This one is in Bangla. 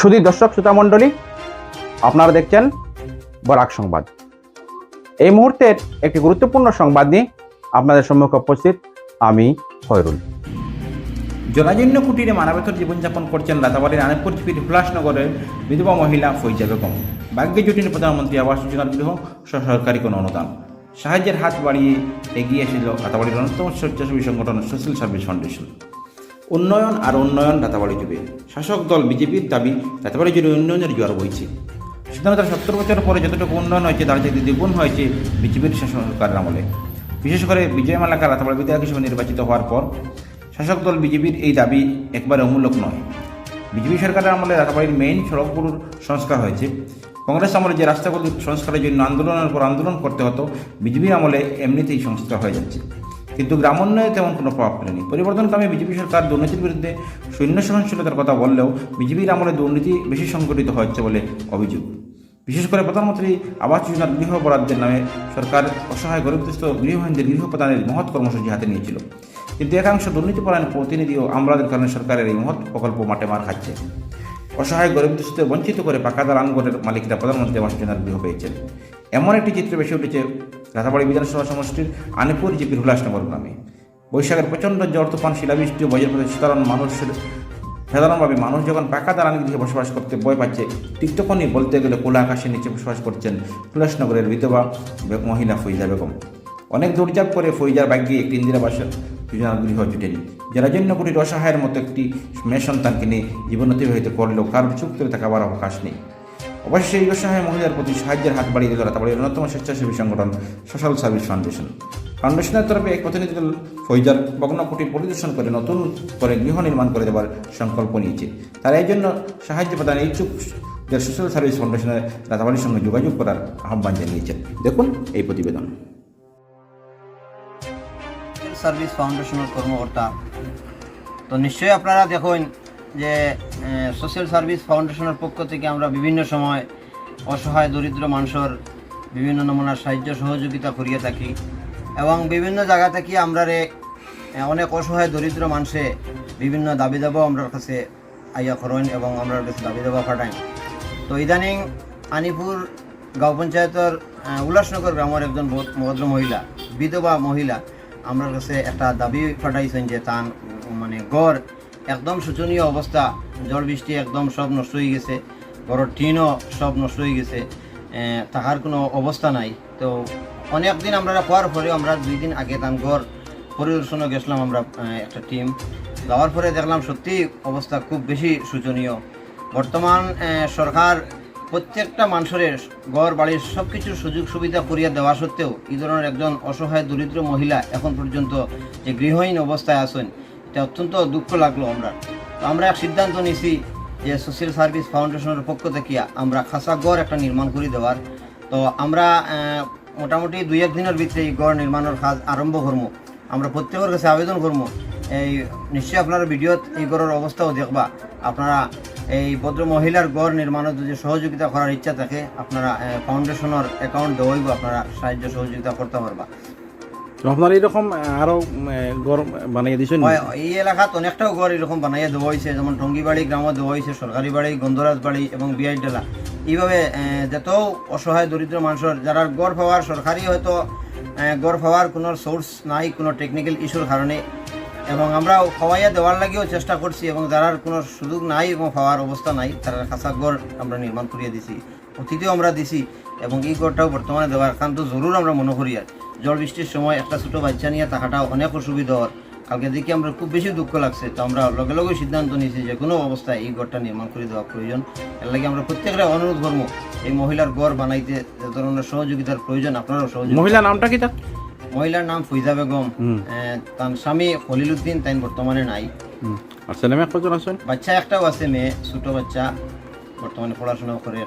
শুধু দর্শক, শ্রোতা মণ্ডলী, আপনারা দেখছেন বরাক সংবাদ। এই মুহূর্তের একটি গুরুত্বপূর্ণ সংবাদ নিয়ে আপনাদের সম্মুখে উপস্থিত আমি খয়রুল। জরাজীর্ণ কুটিরে মানবেতর জীবনযাপন করছেন রাতাবাড়ির আনন্দপুর জিপির হুলাসনগরের বিধবা মহিলা ফৈজা বেগম। ভাগ্যে জুটিনি প্রধানমন্ত্রী আবাস যোজনার গৃহ সরকারি কোনো অনুদান। সাহায্যের হাত বাড়িয়ে এগিয়ে এসেছিল রাতাবাড়ির অন্যতম স্বেচ্ছাসেবী সংগঠন সোশ্যাল সার্ভিস ফাউন্ডেশন। উন্নয়ন আর উন্নয়ন রাতাবাড়ি জুড়ে। শাসক দল বিজেপির দাবি রাতাবাড়ি জুড়ে উন্নয়নের জোয়ার বইছে। স্বাধীনতার সত্তর বছর পরে যতটুকু উন্নয়ন হয়েছে, তার চাইতে দ্বিগুণ হয়েছে বিজেপির শাসন সরকারের আমলে। বিশেষ করে বিজয় মালাকা রাতাবাড়ি বিধায়ক হিসেবে নির্বাচিত হওয়ার পর, শাসক দল বিজেপির এই দাবি একবারে অমূলক নয়। বিজেপি সরকারের আমলে রাতাবাড়ির মেইন সড়কগুলোর সংস্কার হয়েছে। কংগ্রেস আমলে যে রাস্তাগুলির সংস্কারের জন্য আন্দোলনের পর আন্দোলন করতে হতো, বিজেপির আমলে এমনিতেই সংস্কার হয়ে যাচ্ছে। কিন্তু গ্রামোন্নয়নে তেমন কোনো প্রভাব ফেলেনি। পরিবর্তনকামী বিজেপি সরকার দুর্নীতির বিরুদ্ধে সৈন্য সহনশীলতার কথা বললেও বিজেপির আমলে দুর্নীতি বেশি সংগঠিত হচ্ছে বলে অভিযোগ। বিশেষ করে প্রধানমন্ত্রী আবাস যোজনার গৃহ বরাদ্দের নামে সরকার অসহায় গরিবদুস্থ গৃহহীনদের গৃহ প্রদানের মহৎ কর্মসূচি হাতে নিয়েছিল। কিন্তু একাংশ দুর্নীতিপরায়ণ প্রতিনিধি ও আমলাদের কারণে সরকারের এই মহৎ প্রকল্প মাঠে মার খাচ্ছে। অসহায় গরিব দুস্থদের বঞ্চিত করে পাকা দালানগড়ের মালিকরা প্রধানমন্ত্রী আবাস যোজনার গৃহ পেয়েছেন। এমন একটি চিত্র বেশি উঠেছে রাধাবাড়ি বিধানসভা সমষ্টির আনিপুর জিপির হুলাসনগর গ্রামে। বৈশাখের প্রচণ্ড জ্বর, তুফান, শিলাবৃষ্টি ও বজ্রপাতের সাধারণ মানুষের সাধারণভাবে মানুষ যখন পাকা দালান গৃহে বসবাস করতে ভয় পাচ্ছে তখনই বলতে গেলে খোলা আকাশের নিচে বসবাস করছেন হুলাসনগরের বিধবা মহিলা ফৈজা বেগম। অনেক দৌড়জাপ করে ফৈজার ভাগ্যে একটি ইন্দিরাবাসের যোজনার গৃহ জুটেনি, যারা জন্য কোটির অসহায়ের মতো একটি মেয়ে সন্তানকে নিয়ে জীবন অতিবাহিত করলেও কারোর চুপ থাকাবার অবকাশ নেই। অবশ্যই এই অসহায় মহিলার প্রতি সাহায্যের হাত বাড়িয়ে দিল রাতাবাড়ির অন্যতম স্বেচ্ছাসেবী সংগঠন সোশ্যাল সার্ভিস ফাউন্ডেশন। ফাউন্ডেশনের তরফে এক প্রতিনিধি দল ফৈজার ভগ্নকুটি পরিদর্শন করে নতুন করে গৃহ নির্মাণ করে দেওয়ার সংকল্প নিয়েছে। তারা এই জন্য সাহায্য প্রদানে ইচ্ছুক সোশ্যাল সার্ভিস ফাউন্ডেশনের রাতাবাড়ির সঙ্গে যোগাযোগ করার আহ্বান জানিয়েছেন। দেখুন এই প্রতিবেদন। সার্ভিস ফাউন্ডেশনের কর্মকর্তা, তো নিশ্চয়ই আপনারা দেখুন যে সোশ্যাল সার্ভিস ফাউন্ডেশনের পক্ষ থেকে আমরা বিভিন্ন সময় অসহায়, দরিদ্র মানুষের বিভিন্ন নমুনার সাহায্য, সহযোগিতা করিয়ে থাকি এবং বিভিন্ন জায়গা থেকে আমরা অনেক অসহায়, দরিদ্র মানুষে বিভিন্ন দাবি দাবাও আমরা কাছে আইয়া করেন এবং আমরা কাছে দাবি দাবা পাঠাই। তো ইদানিং আনিপুর গাঁও পঞ্চায়েতের উল্লাসনগর গ্রামের একজন ভদ- ভদ্র মহিলা, বিধবা মহিলা, আমার কাছে একটা দাবি পাঠাইছেন যে তার মানে গড় একদম শোচনীয় অবস্থা। ঝড় বৃষ্টি একদম সব নষ্ট হয়ে গেছে। ঘরের টিনও সব নষ্ট হয়ে গেছে। তাহার কোনো অবস্থা নাই। তো অনেক দিন আমরা হওয়ার পরেও আমরা দুই দিন আগে তার ঘর পরিদর্শনে গেছিলাম আমরা একটা টিম। যাওয়ার পরে দেখলাম সত্যি অবস্থা খুব বেশি শোচনীয়। বর্তমান সরকার প্রত্যেকটা মানুষের ঘর বাড়ির সব কিছুর সুযোগ সুবিধা করিয়া দেওয়া সত্ত্বেও এই ধরনের একজন অসহায়, দরিদ্র মহিলা এখন পর্যন্ত যে গৃহহীন অবস্থায় আছেন এটা অত্যন্ত দুঃখ লাগল আমরা। তো আমরা এক সিদ্ধান্ত নিছি যে সোশ্যাল সার্ভিস ফাউন্ডেশনের পক্ষ থেকে আমরা খাসা গড় একটা নির্মাণ করে দেওয়ার। তো আমরা মোটামুটি দুই এক দিনের ভিতরে এই গড় নির্মাণের কাজ আরম্ভ করব। আমরা প্রত্যেকের কাছে আবেদন করব, এই নিশ্চয়ই আপনারা ভিডিওত এই গড়ের অবস্থাও দেখবা। আপনারা এই ভদ্র মহিলার গড় নির্মাণের যদি সহযোগিতা করার ইচ্ছা থাকে, আপনারা ফাউন্ডেশনের অ্যাকাউন্ট দেওয়াইব, আপনারা সাহায্য সহযোগিতা করতে পারবা। আপনার এইরকম আরও গড় বানিয়ে দিয়েছেন এই এলাকাত অনেকটাও ঘর এরকম বানাইয়া দেওয়া হয়েছে যেমন টঙ্গিবাড়ি গ্রামও দেওয়া হয়েছে সরকারি বাড়ি, গন্ধরাজ বাড়ি এবং বিআই ডেলা এইভাবে যত অসহায় দরিদ্র মানুষের, যারা গড় পাওয়ার, সরকারি হয়তো গড় পাওয়ার কোনো সোর্স নাই, কোনো টেকনিক্যাল ইস্যুর কারণে। এবং আমরা খাওয়াইয়া দেওয়ার লাগেও চেষ্টা করছি, এবং যারা কোনো সুযোগ নাই এবং পাওয়ার অবস্থা নাই, তারা খাসা গড় আমরা নির্মাণ করিয়ে দিছি অতীতেও আমরা দিছি, এবং এই গড়টাও বর্তমানে দেওয়ার কারণ তো জরুর আমরা মনে করি আর ঝড় বৃষ্টির সময় একটা ছোটো বাচ্চা নিয়ে থাকাটা অনেক অসুবিধা হয় কালকে দেখি আমরা খুব বেশি দুঃখ লাগছে তো আমরা লগে লগে সিদ্ধান্ত নিয়েছি যে কোনো অবস্থায় এই ঘরটা নির্মাণ করে দেওয়া প্রয়োজন। এর লাগে আমরা প্রত্যেকটা অনুরোধ করব এই মহিলার ঘর বানাইতে যে ধরনের সহযোগিতার প্রয়োজন আপনারাও সহযোগিতা মহিলা নামটা কি তার মহিলার নাম ফৈজা বেগম। তার স্বামী খলিল উদ্দিন তাই বর্তমানে নাই। বাচ্চা একটাও আছে মেয়ে ছোট বাচ্চা বর্তমানে পড়াশোনা করে।